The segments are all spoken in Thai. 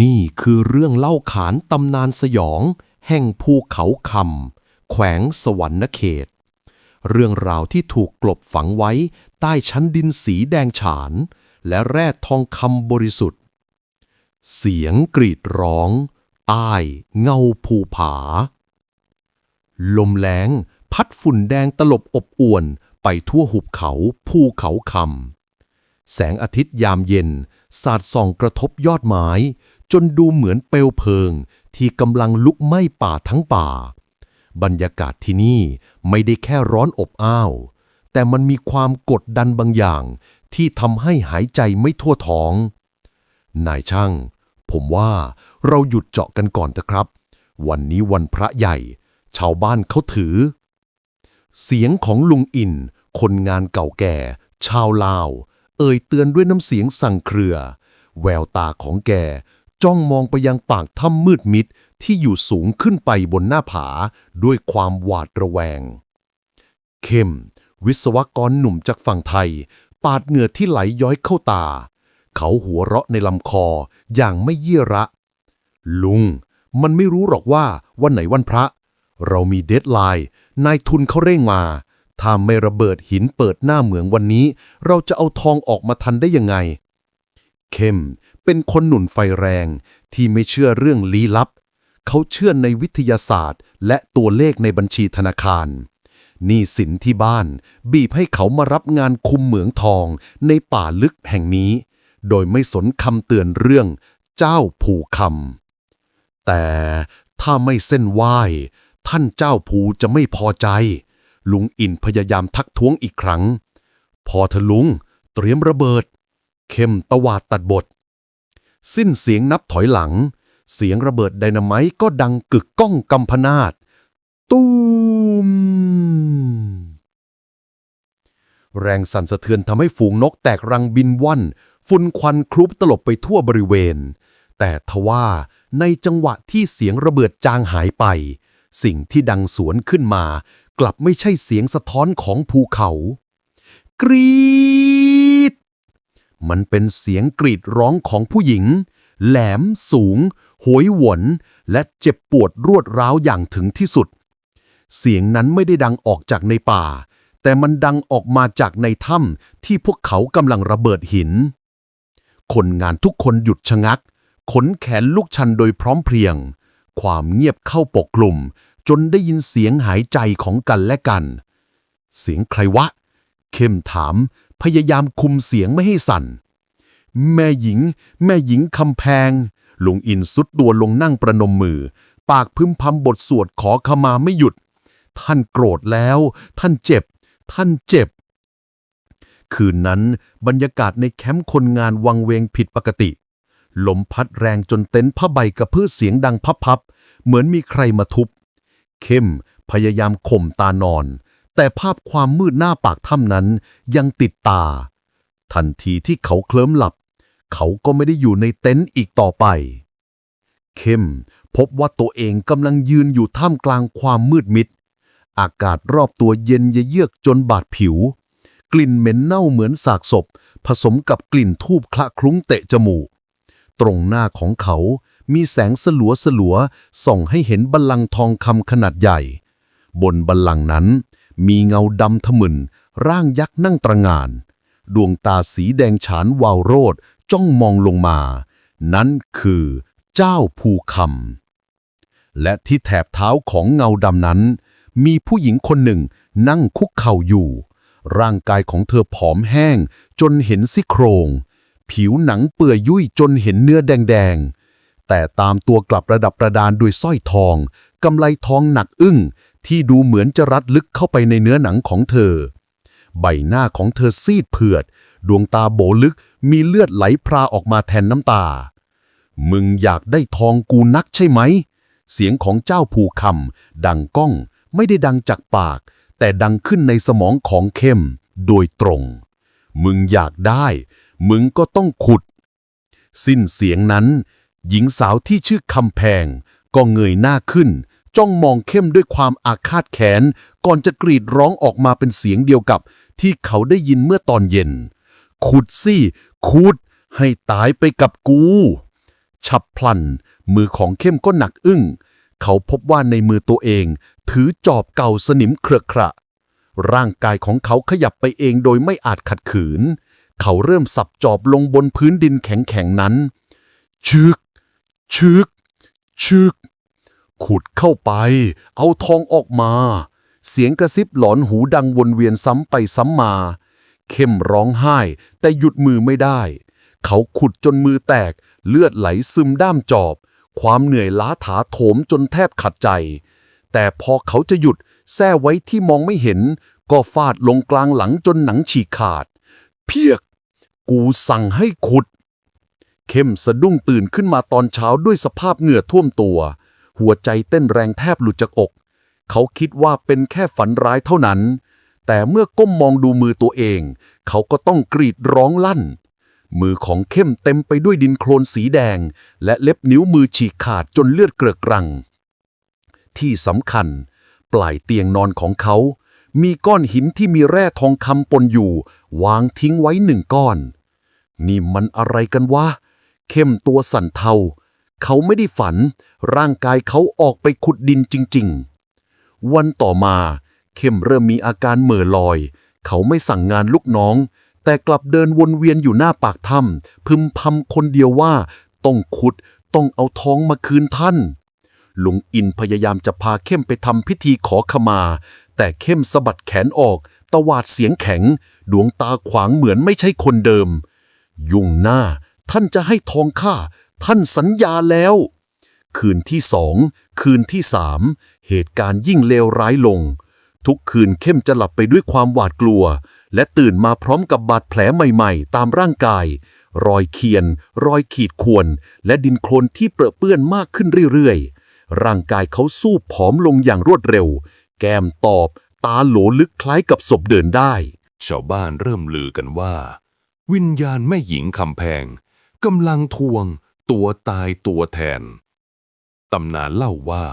นี่คือเรื่องเล่าขานตำนานสยอง แห่งภูเขาคำแขวงสวรรณเขต เรื่องราวที่ถูกกลบฝังไว้ใต้ชั้นดินสีแดงฉาน และแร่ทองคำบริสุทธิ์ เสียงกรีดร้อง ใต้เงาภูผา ลมแรงพัดฝุ่นแดงตลบอบอวนไปทั่วหุบเขาภูเขาคำแสงอาทิตย์ยามเย็น สาดส่องกระทบยอดไม้ จนดูเหมือนเปลวเพลิง ที่กำลังลุกไหม้ป่าทั้งป่า บรรยากาศที่นี่ไม่ได้แค่ร้อนอบอ้าว แต่มันมีความกดดันบางอย่าง ที่ทำให้หายใจไม่ทั่วท้อง นายช่าง ผมว่าเราหยุดเจาะกันก่อนเถอะครับ วันนี้วันพระใหญ่ ชาวบ้านเขาถือ เสียงของลุงอิน คนงานเก่าแก่ ชาวลาว เอ่ยเตือนด้วยน้ำเสียงสั่งเครือ แววตาของแก จ้องมองไปยังปากถ้ำมืดมิดที่อยู่สูงขึ้นไปบนหน้าผาด้วยความหวาดระแวง เข้ม วิศวกรหนุ่มจากฝั่งไทย ปาดเหงื่อที่ไหลย้อยเข้าตา เขาหัวเราะในลำคออย่างไม่เยี่ยระ ลุง มันไม่รู้หรอกว่าวันไหนวันพระ เรามีเดทไลน์นายทุนเขาเร่งมา ถ้าไม่ระเบิดหินเปิดหน้าเหมืองวันนี้ เราจะเอาทองออกมาทันได้ยังไง เข้มเป็นคนหนุนไฟแรงที่ไม่เชื่อเรื่องลี้ลับ เขาเชื่อในวิทยาศาสตร์ และตัวเลขในบัญชีธนาคารหนี้สินที่บ้าน บีบให้เขามารับงานคุมเหมืองทองในป่าลึกแห่งนี้ โดยไม่สนคำเตือนเรื่อง เจ้าผูคำแต่ถ้าไม่เส้นไหว้ ท่านเจ้าภูจะไม่พอใจ ลุงอินพยายามทักท้วงอีกครั้ง พอเถอะลุง เตรียมระเบิด เข้มตวาดตัดบท สิ้นเสียงนับถอยหลัง เสียงระเบิดไดนาไมต์ก็ดังกึกก้องกำพนาดตูมแรงสั่นสะเทือนทำให้ฝูงนกแตกรังบินว่อนฝุ่นควันคลุบตลบไปทั่วบริเวณ แต่ทว่าในจังหวะที่เสียงระเบิดจางหายไป สิ่งที่ดังสวนขึ้นมา กลับไม่ใช่เสียงสะท้อนของภูเขา กรีด มันเป็นเสียงกรีดร้องของผู้หญิง แหลมสูงโหยหวน และเจ็บปวดรวดร้าวอย่างถึงที่สุด เสียงนั้นไม่ได้ดังออกจากในป่า แต่มันดังออกมาจากในถ้ำที่พวกเขากำลังระเบิดหิน คนงานทุกคนหยุดชะงัก ขนแขนลุกชันโดยพร้อมเพรียง ความเงียบเข้าปกกลุ่ม จนได้ยินเสียงหายใจของกันและกัน เสียงใครวะ เข้มถาม พยายามคุมเสียงไม่ให้สั่น แม่หญิง แม่หญิงคำแพง ลุงอินสุดตัวลงนั่งประนมมือ ปากพึมพำบทสวดขอขมาไม่หยุด ท่านโกรธแล้ว ท่านเจ็บ ท่านเจ็บ คืนนั้นบรรยากาศในแคมป์คนงานวังเวงผิดปกติลมพัดแรงจนเต็นท์ผ้าใบกระพือเสียงดังพับๆ เหมือนมีใครมาทุบ เข้ม พยายามข่มตานอน แต่ภาพความมืดหน้าปากถ้ำนั้นยังติดตา ทันทีที่เขาเคลิ้มหลับ เขาก็ไม่ได้อยู่ในเต็นท์อีกต่อไป เข้มพบว่าตัวเองกำลังยืนอยู่ท่ามกลางความมืดมิด อากาศรอบตัวเย็นเยือกจนบาดผิว กลิ่นเหม็นเน่าเหมือนสากศพ ผสมกับกลิ่นทูบคละคลุ้งเตะจมูก ตรงหน้าของเขา มีแสงสลัวสลัวส่องให้เห็นบัลลังก์ทองคำขนาดใหญ่ บนบัลลังก์นั้น มีเงาดำทะมึน ร่างยักษ์นั่งตระงาน ดวงตาสีแดงฉานวาวโรดจ้องมองลงมา นั้นคือเจ้าภูคำและที่แถบเท้าของเงาดำนั้น มีผู้หญิงคนหนึ่งนั่งคุกเข่าอยู่ ร่างกายของเธอผอมแห้งจนเห็นซี่โครง ผิวหนังเปื่อยยุ่ยจนเห็นเนื้อแดงๆ แต่ตามตัวกลับระดับประดานด้วยสร้อยทองกำไลทองหนักอึ้ง ที่ดูเหมือนจะรัดลึกเข้าไปในเนื้อหนังของเธอ ใบหน้าของเธอซีดเผือด ดวงตาโบลึกมีเลือดไหลพราออกมาแทนน้ำตา มึงอยากได้ทองกูนักใช่ไหม เสียงของเจ้าภูคำดังก้องไม่ได้ดังจากปาก แต่ดังขึ้นในสมองของเข้ม โดยตรง มึงอยากได้ มึงก็ต้องขุด สิ้นเสียงนั้น หญิงสาวที่ชื่อคำแพง ก็เงยหน้าขึ้น จ้องมองเข้มด้วยความอาฆาตแค้น ก่อนจะกรีดร้องออกมาเป็นเสียงเดียวกับ ที่เขาได้ยินเมื่อตอนเย็น ขุดสิขุด ให้ตายไปกับกู ฉับพลัน มือของเข้มก็หนักอึ้ง เขาพบว่าในมือตัวเอง ถือจอบเก่าสนิมเครือขระร่างกายของเขาขยับไปเองโดยไม่อาจขัดขืน เขาเริ่มสับจอบลงบนพื้นดินแข็งๆนั้น ชึก ชึก ชึก ขุดเข้าไป เอาทองออกมา เสียงกระซิบหลอนหูดังวนเวียนซ้ำไปซ้ำมา เข้มร้องไห้ แต่หยุดมือไม่ได้ เขาขุดจนมือแตก เลือดไหลซึมด้ามจอบ ความเหนื่อยล้าถาโถมจนแทบขัดใจ แต่พอเขาจะหยุดแท้ไว้ที่มองไม่เห็น ก็ฟาดลงกลางหลังจนหนังฉีกขาด เพียก กูสั่งให้ขุด เข้มสะดุ้งตื่นขึ้นมาตอนเช้าด้วยสภาพเหงื่อท่วมตัว หัวใจเต้นแรงแทบหลุดจากอก เขาคิดว่าเป็นแค่ฝันร้ายเท่านั้น แต่เมื่อก้มมองดูมือตัวเอง เขาก็ต้องกรีดร้องลั่น มือของเข้มเต็มไปด้วยดินโคลนสีแดง และเล็บนิ้วมือฉีกขาดจนเลือดเกลือกกรัง ที่สำคัญ ปลายเตียงนอนของเขา มีก้อนหินที่มีแร่ทองคำปนอยู่ วางทิ้งไว้หนึ่งก้อน นี่มันอะไรกันวะ เข้มตัวสั่นเทา เขาไม่ได้ฝัน ร่างกายเขาออกไปขุดดินจริง ๆ วันต่อมา เข้มเริ่มมีอาการเหม่อลอย เขาไม่สั่งงานลูกน้อง แต่กลับเดินวนเวียนอยู่หน้าปากถ้ำพึมพำคนเดียวว่า ต้องขุดต้องเอาท้องมาคืนท่านลุงอินพยายามจะพาเข้มไปทำพิธีขอขมา แต่เข้มสะบัดแขนออกตวาดเสียงแข็ง ดวงตาขวางเหมือนไม่ใช่คนเดิม ยุ่งหน้า ท่านจะให้ทองข้าท่านสัญญาแล้ว คืนที่สอง คืนที่สามเหตุการณ์ยิ่งเลวร้ายลง ทุกคืนเข้มจะหลับไปด้วยความหวาดกลัว และตื่นมาพร้อมกับบาดแผลใหม่ๆ ตามร่างกาย รอยเคียน รอยขีดข่วน และดินโคลนที่เปรอะเปื้อนมากขึ้นเรื่อยๆ ร่างกายเขาสู้ผอมลงอย่างรวดเร็ว แก้มตอบ ตาโหลลึกคล้ายกับศพเดินได้ ชาวบ้านเริ่มลือกันว่า วิญญาณแม่หญิงคำแพง กำลังทวงตัวตายตัวแทน ตำนานเล่าว่า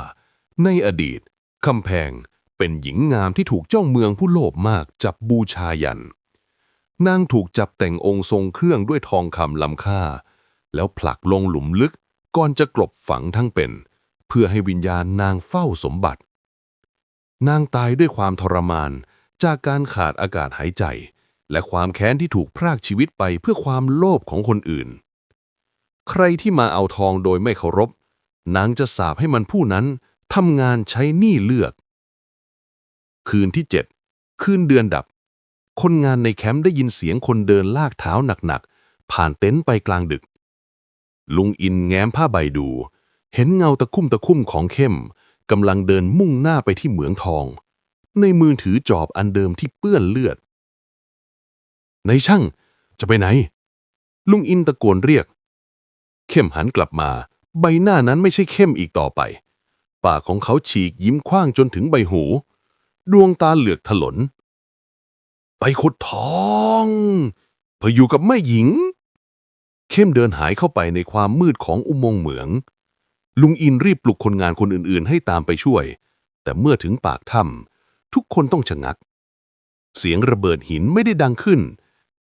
ในอดีตคำแพงเป็นหญิงงามที่ถูกเจ้าเมืองผู้โลภมากจับบูชายัน นางถูกจับแต่งองค์ทรงเครื่องด้วยทองคำล้ำค่า แล้วผลักลงหลุมลึกก่อนจะกลบฝังทั้งเป็น เพื่อให้วิญญาณนางเฝ้าสมบัติ นางตายด้วยความทรมานจากการขาดอากาศหายใจ และความแค้นที่ถูกพรากชีวิตไปเพื่อความโลภของคนอื่น ใครที่มาเอาทองโดยไม่เคารพ นางจะสาปให้มันผู้นั้นทำงานใช้หนี้เลือก คืนที่เจ็ดคืนเดือนดับ คนงานในแคมป์ได้ยินเสียงคนเดินลากเท้าหนักๆ ผ่านเต็นท์ไปกลางดึก ลุงอินแง้มผ้าใบดู เห็นเงาตะคุ่มตะคุ่มของเข้มกำลังเดินมุ่งหน้าไปที่เหมืองทอง ในมือถือจอบอันเดิมที่เปื้อนเลือด ในช่างจะไปไหน ลุงอินตะโกนเรียก เข้มหันกลับมา ใบหน้านั้นไม่ใช่เข้มอีกต่อไป ปากของเขาฉีกยิ้มคว้างจนถึงใบหู ดวงตาเหลือกถลน ไปขุดทองเพื่ออยู่กับแม่หญิง เข้มเดินหายเข้าไปในความมืดของอุโมงค์เหมือง ลุงอินรีบปลุกคนงานคนอื่นๆ ให้ตามไปช่วย แต่เมื่อถึงปากถ้ำทุกคนต้องชะงัก เสียงระเบิดหินไม่ได้ดังขึ้น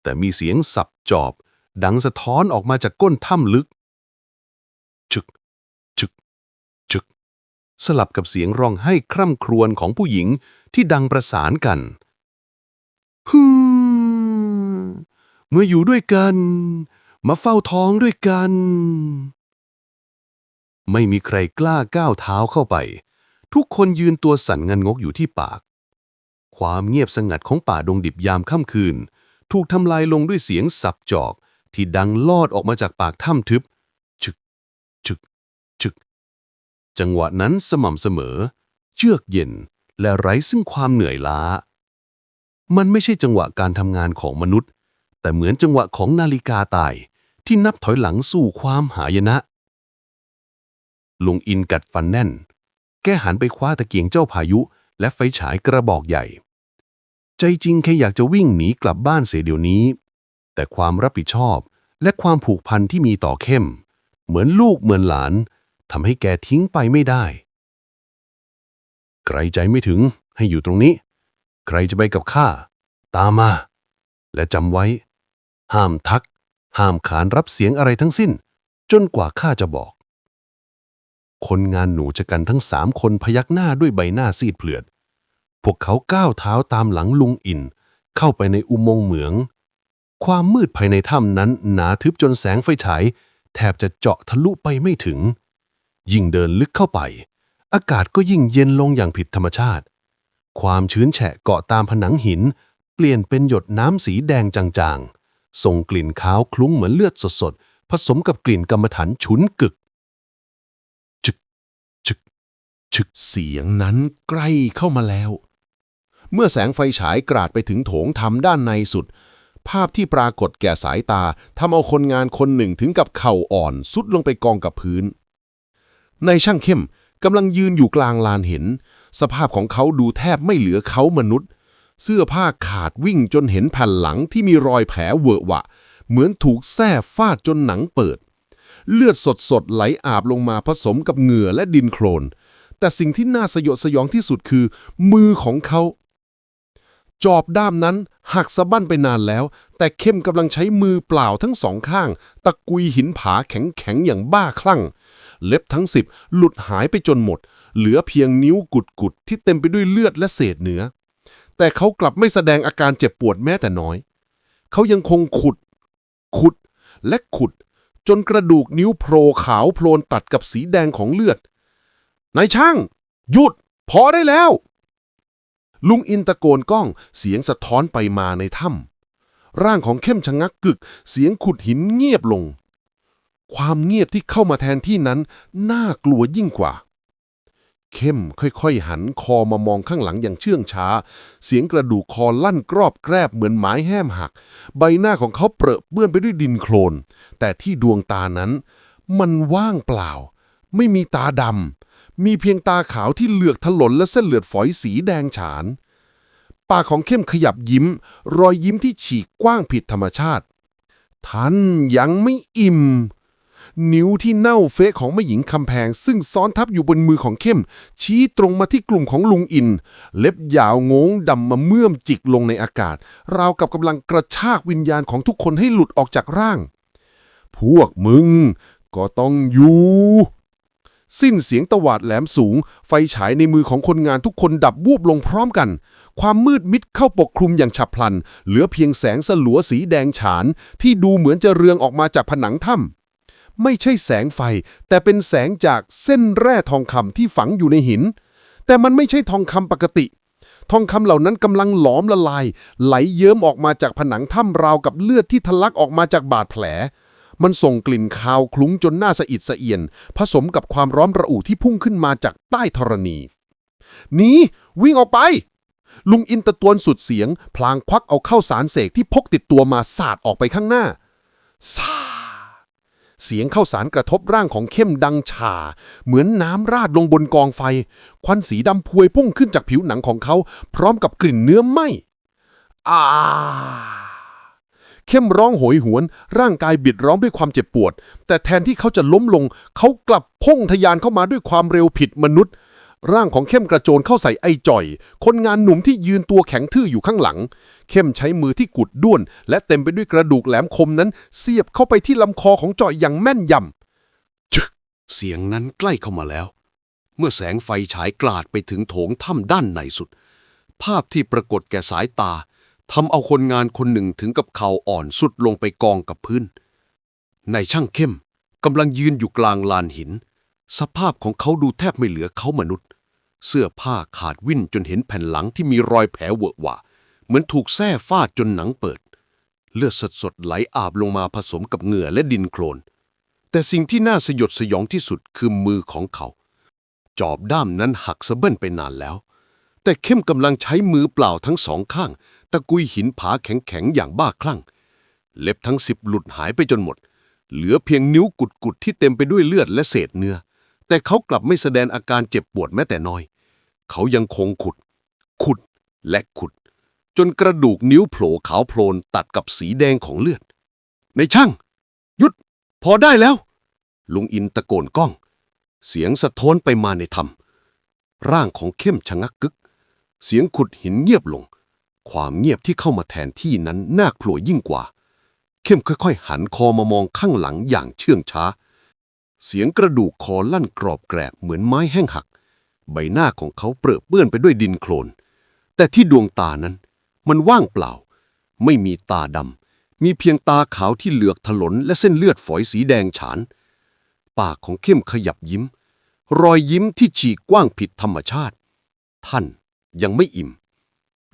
แต่มีเสียงสับจอบ ดังสะท้อนออกมาจากก้นถ้ำลึก จึก จึก จึก สลับกับเสียงร้องไห้คร่ำครวญของผู้หญิงที่ดังประสานกันฮือเมื่ออยู่ด้วยกัน มาเฝ้าท้องด้วยกัน ไม่มีใครกล้าก้าวเท้าเข้าไป ทุกคนยืนตัวสั่นงันงกอยู่ที่ปาก ความเงียบสงัดของป่าดงดิบยามค่ำคืน ถูกทำลายลงด้วยเสียงสับจอกที่ดังลอดออกมาจากปากถ้ำทึบ จังหวะนั้นสม่ำเสมอเยือกเย็น และไร้ซึ่งความเหนื่อยล้า มันไม่ใช่จังหวะการทำงานของมนุษย์ แต่เหมือนจังหวะของนาฬิกาตาย ที่นับถอยหลังสู่ความหายนะลุงอินกัดฟันแน่น แกหันไปคว้าตะเกียงเจ้าพายุ และไฟฉายกระบอกใหญ่ ใจจริงแค่อยากจะวิ่งหนีกลับบ้านเสียเดี๋ยวนี้ แต่ความรับผิดชอบและความผูกพันที่มีต่อเข้ม เหมือนลูกเหมือนหลาน ทำให้แกทิ้งไปไม่ได้ ใครใจไม่ถึงให้อยู่ตรงนี้ ใครจะไปกับข้า ตามมา และจำไว้ ห้ามทัก ห้ามขานรับเสียงอะไรทั้งสิ้น จนกว่าข้าจะบอก คนงานหนูชะกันทั้งสามคนพยักหน้าด้วยใบหน้าซีดเปลือด พวกเขาก้าวเท้าตามหลังลุงอิน เข้าไปในอุโมงค์เหมือง ความมืดภายในถ้ำนั้นหนาทึบจนแสงไฟฉายแทบจะเจาะทะลุไปไม่ถึง ยิ่งเดินลึกเข้าไป อากาศก็ยิ่งเย็นลงอย่างผิดธรรมชาติ ความชื้นแฉะเกาะตามผนังหิน เปลี่ยนเป็นหยดน้ำสีแดงจางๆ ส่งกลิ่นขาวคลุ้งเหมือนเลือดสดๆ ผสมกับกลิ่นกรรมฐานฉุนกึกจึกจึกจึกเสียงนั้นใกล้เข้ามาแล้ว เมื่อแสงไฟฉายกราดไปถึงโถงทำด้านในสุดภาพที่ปรากฏแก่สายตาทำเอาคนงานคนหนึ่งถึงกับเข่าอ่อน สุดลงไปกองกับพื้น นายช่างเข้มกำลังยืนอยู่กลางลานเห็น สภาพของเขาดูแทบไม่เหลือเขามนุษย์ เสื้อผ้าขาดวิ่งจนเห็นแผ่นหลังที่มีรอยแผลเวอะวะ เหมือนถูกแส้ฟาดจนหนังเปิด เลือดสดๆไหลอาบลงมาผสมกับเหงื่อและดินโคลน แต่สิ่งที่น่าสยดสยองที่สุดคือ มือของเขา จอบด้ามนั้นหักสะบั้นไปนานแล้ว แต่เข้มกำลังใช้มือเปล่าทั้งสองข้าง ตะกุยหินผาแข็งๆอย่างบ้าคลั่ง เล็บทั้งสิบหลุดหายไปจนหมด เหลือเพียงนิ้วกุดๆที่เต็มไปด้วยเลือดและเศษเนื้อ แต่เขากลับไม่แสดงอาการเจ็บปวดแม้แต่น้อย เขายังคงขุด ขุดและขุด จนกระดูกนิ้วโผล่ขาวโพลนตัดกับสีแดงของเลือดนายช่าง หยุด พอได้แล้ว ลุงอินตะโกนก้องเสียงสะท้อนไปมาในถ้ำร่างของเข้มชะงักกึก เสียงขุดหินเงียบลง ความเงียบที่เข้ามาแทนที่นั้น น่ากลัวยิ่งกว่า เข้มค่อยๆ หันคอมามองข้างหลังอย่างเชื่องช้า เสียงกระดูกคอลั่นกรอบแกรบเหมือนไม้แห้มหัก ใบหน้าของเขาเปรอะเปื้อนไปด้วยดินโคลน แต่ที่ดวงตานั้น มันว่างเปล่า ไม่มีตาดำมีเพียงตาขาวที่เหลือกถลนและเส้นเลือดฝอยสีแดงฉานปากของเข้มขยับยิ้ม รอยยิ้มที่ฉีกกว้างผิดธรรมชาติ ท่านยังไม่อิ่ม นิ้วที่เน่าเฟะของแม่หญิงคำแพง ซึ่งซ้อนทับอยู่บนมือของเข้ม ชี้ตรงมาที่กลุ่มของลุงอิน เล็บยาวงงดำมาเมื่อมจิกลงในอากาศ ราวกับกำลังกระชากวิญญาณของทุกคนให้หลุดออกจากร่าง พวกมึง ก็ต้องอยู่สิ้นเสียงตวาดแหลมสูง ไฟฉายในมือของคนงานทุกคนดับวูบลงพร้อมกัน ความมืดมิดเข้าปกคลุมอย่างฉับพลัน เหลือเพียงแสงสลัวสีแดงฉาน ที่ดูเหมือนจะเรืองออกมาจากผนังถ้ำ ไม่ใช่แสงไฟ แต่เป็นแสงจากเส้นแร่ทองคำที่ฝังอยู่ในหิน แต่มันไม่ใช่ทองคำปกติ ทองคำเหล่านั้นกำลังหลอมละลาย ไหลเยิ้มออกมาจากผนังถ้ำราวกับเลือดที่ทะลักออกมาจากบาดแผล มันส่งกลิ่นคาวคลุ้งจนหน้าสะอิดสะเอียน ผสมกับความร้อนระอุที่พุ่งขึ้นมาจากใต้ธรณีหนีวิ่งออกไปลุงอินตะตวนสุดเสียง พลางควักเอาเข้าสารเสกที่พกติดตัวมาสาดออกไปข้างหน้าซา เสียงเข้าสารกระทบร่างของเข้มดังฉ่า เหมือนน้ำราดลงบนกองไฟ ควันสีดำพวยพุ่งขึ้นจากผิวหนังของเขา พร้อมกับกลิ่นเนื้อไหม้อาเข้มร้องโหยหวน ร่างกายบิดร้องด้วยความเจ็บปวด แต่แทนที่เขาจะล้มลง เขากลับพุ่งทะยานเข้ามาด้วยความเร็วผิดมนุษย์ ร่างของเข้มกระโจนเข้าใส่ไอ้จ่อย คนงานหนุ่มที่ยืนตัวแข็งทื่ออยู่ข้างหลัง เข้มใช้มือที่กุดด้วน และเต็มไปด้วยกระดูกแหลมคมนั้น เสียบเข้าไปที่ลำคอของจ่อยอย่างแม่นยำเสียงนั้นใกล้เข้ามาแล้ว เมื่อแสงไฟฉายกลาดไปถึงโถงถ้ำด้านในสุด ภาพที่ปรากฏแก่สายตาทำเอาคนงานคนหนึ่งถึงกับเข่าอ่อนสุดลงไปกองกับพื้นในายช่างเข้มกำลังยืนอยู่กลางลานหิน สภาพของเขาดูแทบไม่เหลือเขามนุษย์ เสื้อผ้าขาดวิ่นจนเห็นแผ่นหลังที่มีรอยแผลเวอะหวะ เหมือนถูกแส้ฟาดจนหนังเปิด เลือดสดๆไหลอาบลงมาผสมกับเหงื่อและดินโคลน แต่สิ่งที่น่าสยดสยองที่สุดคือมือของเขา จอบด้ามนั้นหักสะเบิ้ลไปนานแล้ว แต่เข้มกำลังใช้มือเปล่าทั้งสองข้าง ตะกุยหินผาแข็งๆอย่างบ้าคลั่ง เล็บทั้งสิบหลุดหายไปจนหมด เหลือเพียงนิ้วกุดๆที่เต็มไปด้วยเลือดและเศษเนื้อแต่เขากลับไม่แสดงอาการเจ็บปวดแม้แต่น้อย เขายังคงขุด ขุดและขุด จนกระดูกนิ้วโผล่ขาวโพลนตัดกับสีแดงของเลือด ในช่าง หยุด พอได้แล้ว ลุงอินตะโกนก้อง เสียงสะท้อนไปมาในธรรม ร่างของเข้มชะงักกึก เสียงขุดหินเงียบลง ความเงียบที่เข้ามาแทนที่นั้นน่ากลัวยิ่งกว่า เข้มค่อยๆ หันคอมามองข้างหลังอย่างเชื่องช้า เสียงกระดูกคอลั่นกรอบแกรบเหมือนไม้แห้งหัก ใบหน้าของเขาเปรอะเปื้อนไปด้วยดินโคลน แต่ที่ดวงตานั้น มันว่างเปล่า ไม่มีตาดำ มีเพียงตาขาวที่เหลือกถลนและเส้นเลือดฝอยสีแดงฉาน ปากของเข้มขยับยิ้ม รอยยิ้มที่ฉีกกว้างผิดธรรมชาติ ท่านยังไม่อิ่ม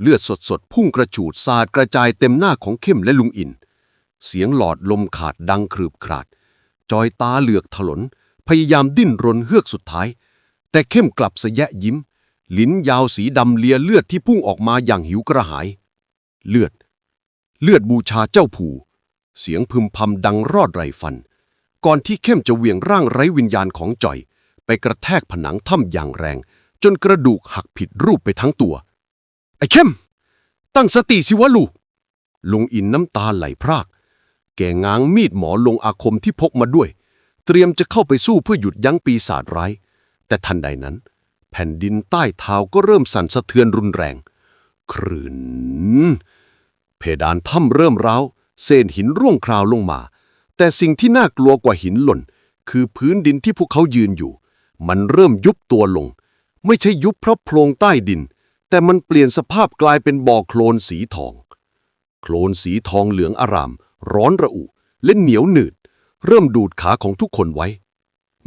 เลือดสดๆ พุ่งกระฉูดสาดกระจายเต็มหน้าของเข้มและลุงอิน เสียงหลอดลมขาดดังครืบคราด จอยตาเหลือกถลน พยายามดิ้นรนเฮือกสุดท้าย แต่เข้มกลับสะแยะยิ้ม ลิ้นยาวสีดำเลียเลือดที่พุ่งออกมาอย่างหิวกระหาย เลือด เลือดบูชาเจ้าผู่เสียงพึมพำดังรอดไรฟัน ก่อนที่เข้มจะเวียงร่างไร้วิญญาณของจ่อย ไปกระแทกผนังถ้ำอย่างแรง จนกระดูกหักผิดรูปไปทั้งตัว ไอ้เข้ม ตั้งสติสิวะลูกลุงอินน้ำตาไหลพราก แกง้างมีดหมอลงอาคมที่พกมาด้วย เตรียมจะเข้าไปสู้เพื่อหยุดยั้งปีศาจร้าย แต่ทันใดนั้น แผ่นดินใต้เท้าก็เริ่มสั่นสะเทือนรุนแรง ครืนเพดานถ้ำเริ่มร้าว เศษหินร่วงคราวลงมา แต่สิ่งที่น่ากลัวกว่าหินหล่น คือพื้นดินที่พวกเขายืนอยู่ มันเริ่มยุบตัวลง ไม่ใช่ยุบเพราะโพรงใต้ดิน แต่มันเปลี่ยนสภาพกลายเป็นบ่อโคลนสีทอง โคลนสีทองเหลืองอาราม ร้อนระอุ และเหนียวหนืด เริ่มดูดขาของทุกคนไว้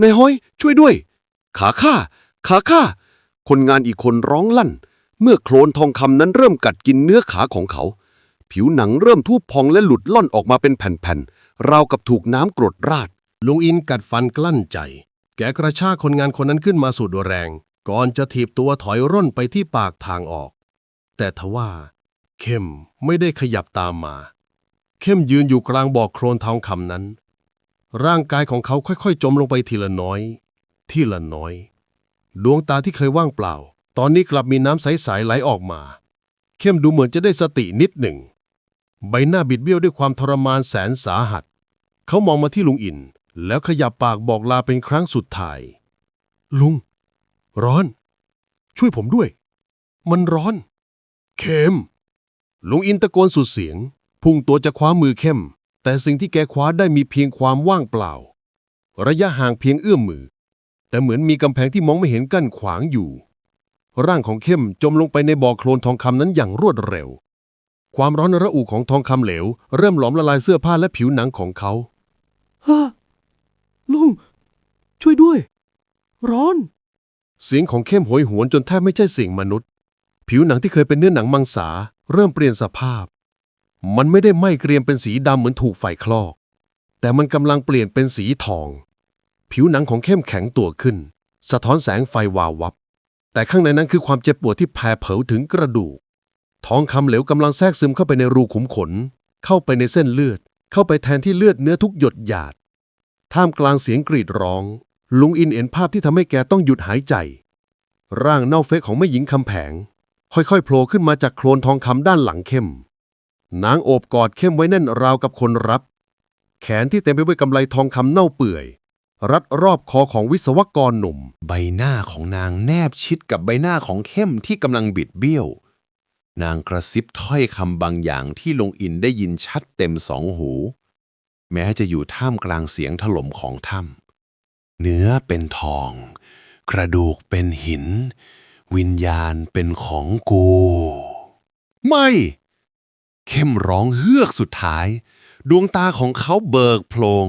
นายห้อย ช่วยด้วย ขาข้าขาข้าคนงานอีกคนร้องลั่น เมื่อโคลนทองคำนั้นเริ่มกัดกินเนื้อขาของเขา ผิวหนังเริ่มทูบพองและหลุดล่อนออกมาเป็นแผ่นๆราวกับถูกน้ำกรดราดลุงอินกัดฟันกลั้นใจ แกกระชากคนงานคนนั้นขึ้นมาสุดแรง ก่อนจะถีบตัวถอยร่นไปที่ปากทางออก แต่ทว่า เข้มไม่ได้ขยับตามมา เข้มยืนอยู่กลางบ่อโครนทองคำนั้น ร่างกายของเขาค่อยๆ จมลงไปทีละน้อย ทีละน้อย ดวงตาที่เคยว่างเปล่า ตอนนี้กลับมีน้ำใสๆไหลออกมา เข้มดูเหมือนจะได้สตินิดหนึ่ง ใบหน้าบิดเบี้ยวด้วยความทรมานแสนสาหัส เขามองมาที่ลุงอิน แล้วขยับปากบอกลาเป็นครั้งสุดท้าย ลุง ร้อน ช่วยผมด้วย มันร้อน เข้ม ลุงอินตะโกนสุดเสียง พุ่งตัวจะคว้ามือเข้ม แต่สิ่งที่แกคว้าได้มีเพียงความว่างเปล่า ระยะห่างเพียงเอื้อมมือ แต่เหมือนมีกำแพงที่มองไม่เห็นกั้นขวางอยู่ ร่างของเข้มจมลงไปในบ่อโคลนทองคำนั้นอย่างรวดเร็ว ความร้อนระอุของทองคำเหลว เริ่มหลอมละลายเสื้อผ้าและผิวหนังของเขาฮ่าลุง ช่วยด้วย ร้อน เสียงของเข้มโหยหวนจนแทบไม่ใช่เสียงมนุษย์ ผิวหนังที่เคยเป็นเนื้อหนังมังสา เริ่มเปลี่ยนสภาพ มันไม่ได้ไหม้เกรียมเป็นสีดำเหมือนถูกไฟคลอก แต่มันกำลังเปลี่ยนเป็นสีทอง ผิวหนังของเข้มแข็งตัวขึ้น สะท้อนแสงไฟวาววับ แต่ข้างในนั้นคือความเจ็บปวดที่แผ่เผาถึงกระดูก ทองคำเหลวกำลังแทรกซึมเข้าไปในรูขุมขน เข้าไปในเส้นเลือด เข้าไปแทนที่เลือดเนื้อทุกหยดหยาด ท่ามกลางเสียงกรีดร้อง ลุงอินเห็นภาพที่ทำให้แกต้องหยุดหายใจ ร่างเน่าเฟะของแม่หญิงคำแผง ค่อยๆโผล่ขึ้นมาจากโคลนทองคำด้านหลังเข้มนางโอบกอดเข้มไว้แน่นราวกับคนรับ แขนที่เต็มไปด้วยกำไลทองคำเน่าเปื่อย รัดรอบคอของวิศวกรหนุ่ม ใบหน้าของนางแนบชิดกับใบหน้าของเข้มที่กำลังบิดเบี้ยว นางกระซิบถ้อยคำบางอย่างที่ลงอินได้ยินชัดเต็มสองหู แม้จะอยู่ท่ามกลางเสียงถล่มของถ้ำเนื้อเป็นทอง กระดูกเป็นหิน วิญญาณเป็นของกู ไม่ เข้มร้องเฮือกสุดท้าย ดวงตาของเขาเบิกโพลง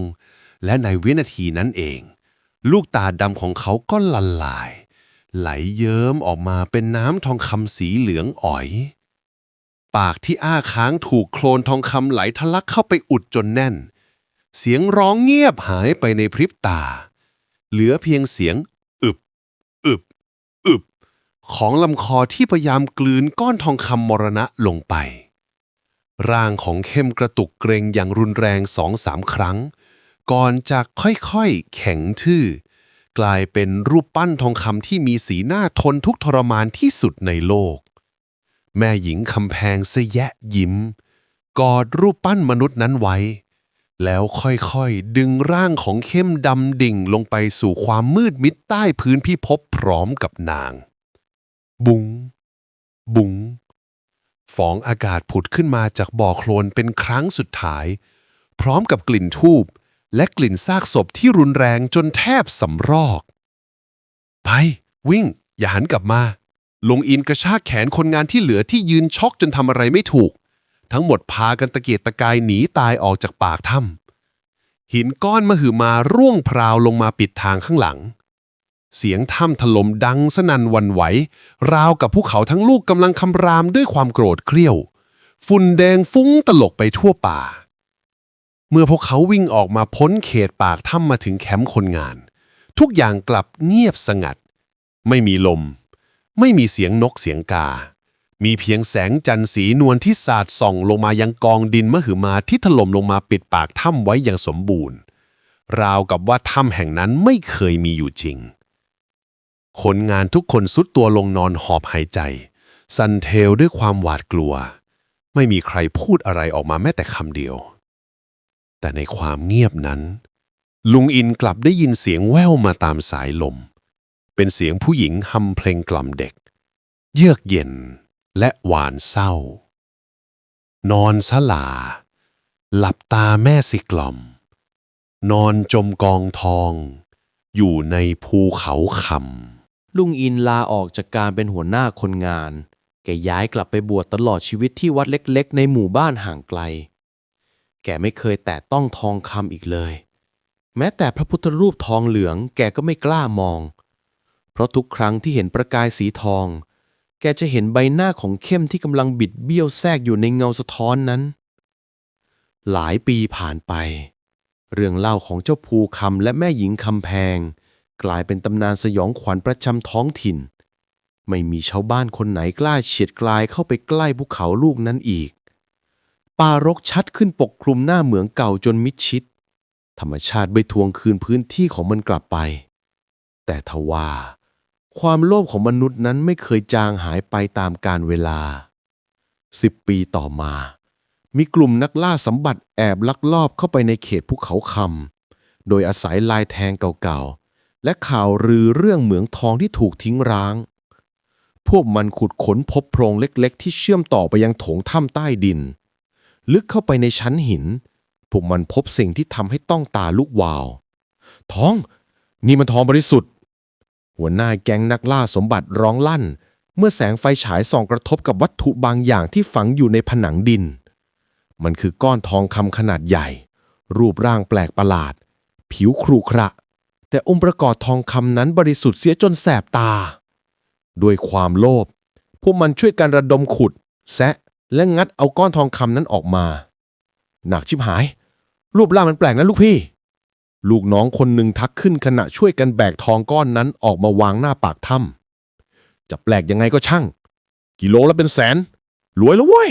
และในวินาทีนั้นเอง ลูกตาดำของเขาก็ละลาย ไหลเยิ้มออกมาเป็นน้ำทองคำสีเหลืองอ๋อย ปากที่อ้าค้างถูกโคลนทองคำไหลทะลักเข้าไปอุดจนแน่น เสียงร้องเงียบหายไปในพริบตา เหลือเพียงเสียงอึบ อึบ อึบ ของลำคอที่พยายามกลืนก้อนทองคำมรณะลงไปร่างของเข้มกระตุกเกรงอย่างรุนแรงสองสามครั้ง ก่อนจะค่อยๆ แข็งทื่อ กลายเป็นรูปปั้นทองคำที่มีสีหน้าทนทุกทรมานที่สุดในโลก แม่หญิงคำแพงเสยะยิ้ม กอดรูปปั้นมนุษย์นั้นไว้ แล้วค่อยๆ ดึงร่างของเข้มดำดิ่งลงไปสู่ความมืดมิดใต้พื้นพิภพพร้อมกับนาง บุง บุงฟองอากาศผุดขึ้นมาจากบ่อโคลนเป็นครั้งสุดท้าย พร้อมกับกลิ่นทูบ และกลิ่นซากศพที่รุนแรงจนแทบสำรอก ไป วิ่ง อย่าหันกลับมา ลงอินกระชากแขนคนงานที่เหลือที่ยืนช็อกจนทำอะไรไม่ถูก ทั้งหมดพากันตะเกียกตะกายหนีตายออกจากปากถ้ำหินก้อนมหึมาร่วงพราวลงมาปิดทางข้างหลัง เสียงถ้ำถล่มดังสนั่นวันไหว ราวกับภูเขาทั้งลูกกำลังคำรามด้วยความโกรธเกรี้ยว ฝุ่นแดงฟุ้งตลบไปทั่วป่า เมื่อพวกเขาวิ่งออกมาพ้นเขตปากถ้ำมาถึงแคมป์คนงาน ทุกอย่างกลับเงียบสงัด ไม่มีลม ไม่มีเสียงนกเสียงกา มีเพียงแสงจันทร์สีนวลที่สาดส่องลงมายังกองดินมหึมาที่ถล่มลงมาปิดปากถ้ำไว้อย่างสมบูรณ์ ราวกับว่าถ้ำแห่งนั้นไม่เคยมีอยู่จริง คนงานทุกคนสุดตัวลงนอนหอบหายใจ สันเทลด้วยความหวาดกลัว ไม่มีใครพูดอะไรออกมาแม้แต่คำเดียว แต่ในความเงียบนั้น ลุงอินกลับได้ยินเสียงแว่วมาตามสายลม เป็นเสียงผู้หญิงฮัมเพลงกล่อมเด็ก เยือกเย็นและหวานเศร้า นอนสลา หลับตาแม่สิกล่อม นอนจมกองทอง อยู่ในภูเขาคำลุงอินลาออกจากการเป็นหัวหน้าคนงาน แกย้ายกลับไปบวชตลอดชีวิตที่วัดเล็กๆ ในหมู่บ้านห่างไกล แกไม่เคยแตะต้องทองคำอีกเลย แม้แต่พระพุทธรูปทองเหลืองแกก็ไม่กล้ามอง เพราะทุกครั้งที่เห็นประกายสีทอง แกจะเห็นใบหน้าของเข้มที่กำลังบิดเบี้ยวแทรกอยู่ในเงาสะท้อนนั้น หลายปีผ่านไป เรื่องเล่าของเจ้าภูคำและแม่หญิงคำแพง กลายเป็นตำนานสยองขวัญประจำท้องถิ่น ไม่มีชาวบ้านคนไหนกล้าเฉียดกลายเข้าไปใกล้ภูเขาลูกนั้นอีก ป่ารกชัดขึ้นปกคลุมหน้าเหมืองเก่าจนมิดชิด ธรรมชาติไปทวงคืนพื้นที่ของมันกลับไป แต่ทว่า ความโลภของมนุษย์นั้นไม่เคยจางหายไปตามกาลเวลาสิบปีต่อมา มีกลุ่มนักล่าสมบัติแอบลักลอบเข้าไปในเขตภูเขาคำโดยอาศัยลายแทงเก่าๆ และข่าวรือเรื่องเหมืองทองที่ถูกทิ้งร้าง พวกมันขุดขนพบโพรงเล็กๆ ที่เชื่อมต่อไปยังโถงถ้ำใต้ดิน ลึกเข้าไปในชั้นหิน พวกมันพบสิ่งที่ทำให้ต้องตาลุกวาวทอง นี่มันทองบริสุทธิ์ หัวหน้าแก๊งนักล่าสมบัติร้องลั่น เมื่อแสงไฟฉายส่องกระทบกับวัตถุบางอย่างที่ฝังอยู่ในผนังดิน มันคือก้อนทองคำขนาดใหญ่ รูปร่างแปลกประหลาด ผิวครุขระ แต่องค์ประกอบทองคำนั้นบริสุทธิ์เสียจนแสบตา ด้วยความโลภพวกมันช่วยกันระดมขุด แซะ และงัดเอาก้อนทองคำนั้นออกมา หนักชิบหาย รูปร่างมันแปลกนะลูกพี่ ลูกน้องคนหนึ่งทักขึ้นขณะช่วยกันแบกทองก้อนนั้นออกมาวางหน้าปากถ้ำจะแปลกยังไงก็ช่าง กิโลละเป็นแสน รวยแล้วเว้ย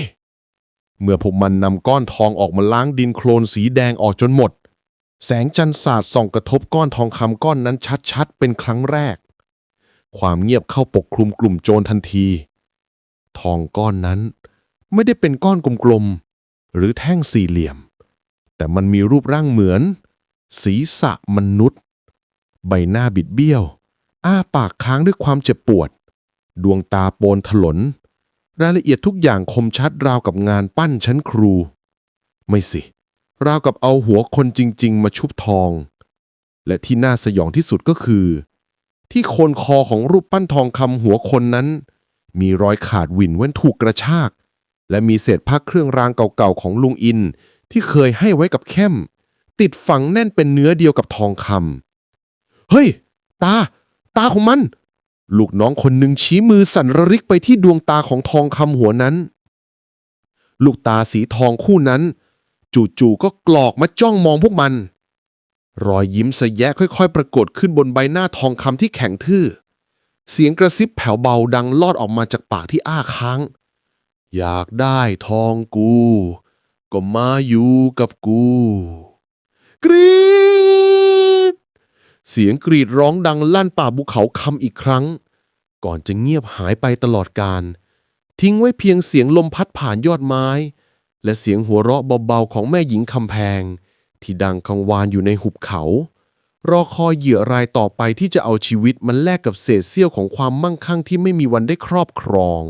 เมื่อพวกมันนำก้อนทองออกมาล้างดินโคลนสีแดงออกจนหมด แสงจันทร์สาดส่องกระทบก้อนทองคำก้อนนั้นชัดๆ เป็นครั้งแรก ความเงียบเข้าปกคลุมกลุ่มโจรทันที ทองก้อนนั้น ไม่ได้เป็นก้อนกลมๆ หรือแท่งสี่เหลี่ยม แต่มันมีรูปร่างเหมือน ศีรษะมนุษย์ ใบหน้าบิดเบี้ยว อ้าปากค้างด้วยความเจ็บปวด ดวงตาโปนถลน รายละเอียดทุกอย่างคมชัดราวกับงานปั้นชั้นครู ไม่สิ ราวกับเอาหัวคนจริง ๆ มาชุบทอง และที่น่าสยองที่สุดก็คือ ที่โคนคอของรูปปั้นทองคำหัวคนนั้นมีรอยขาดหวินเว้นถูกกระชาก และมีเศษผ้าเครื่องรางเก่าๆของลุงอิน ที่เคยให้ไว้กับเข้ม ติดฝังแน่นเป็นเนื้อเดียวกับทองคำเฮ้ย ตา ตาของมัน ลูกน้องคนหนึ่งชี้มือสั่นระริกไปที่ดวงตาของทองคำหัวนั้น ลูกตาสีทองคู่นั้น จู่ๆก็กรอกมาจ้องมองพวกมัน รอยยิ้มสแยะค่อยๆ ปรากฏขึ้นบนใบหน้าทองคำที่แข็งทื่อเสียงกระซิบแผ่วเบาดังลอดออกมาจากปากที่อ้าค้าง อยากได้ทองกู ก็มาอยู่กับกู กรีด เสียงกรีดร้องดังลั่นป่าภูเขาคำอีกครั้ง ก่อนจะเงียบหายไปตลอดการ ทิ้งไว้เพียงเสียงลมพัดผ่านยอดไม้ และเสียงหัวเราะเบาๆของแม่หญิงคำแพง ที่ดังกังวานอยู่ในหุบเขา รอคอยเหยื่อรายต่อไปที่จะเอาชีวิตมันแลกกับเศษเสี้ยวของความมั่งคั่งที่ไม่มีวันได้ครอบครอง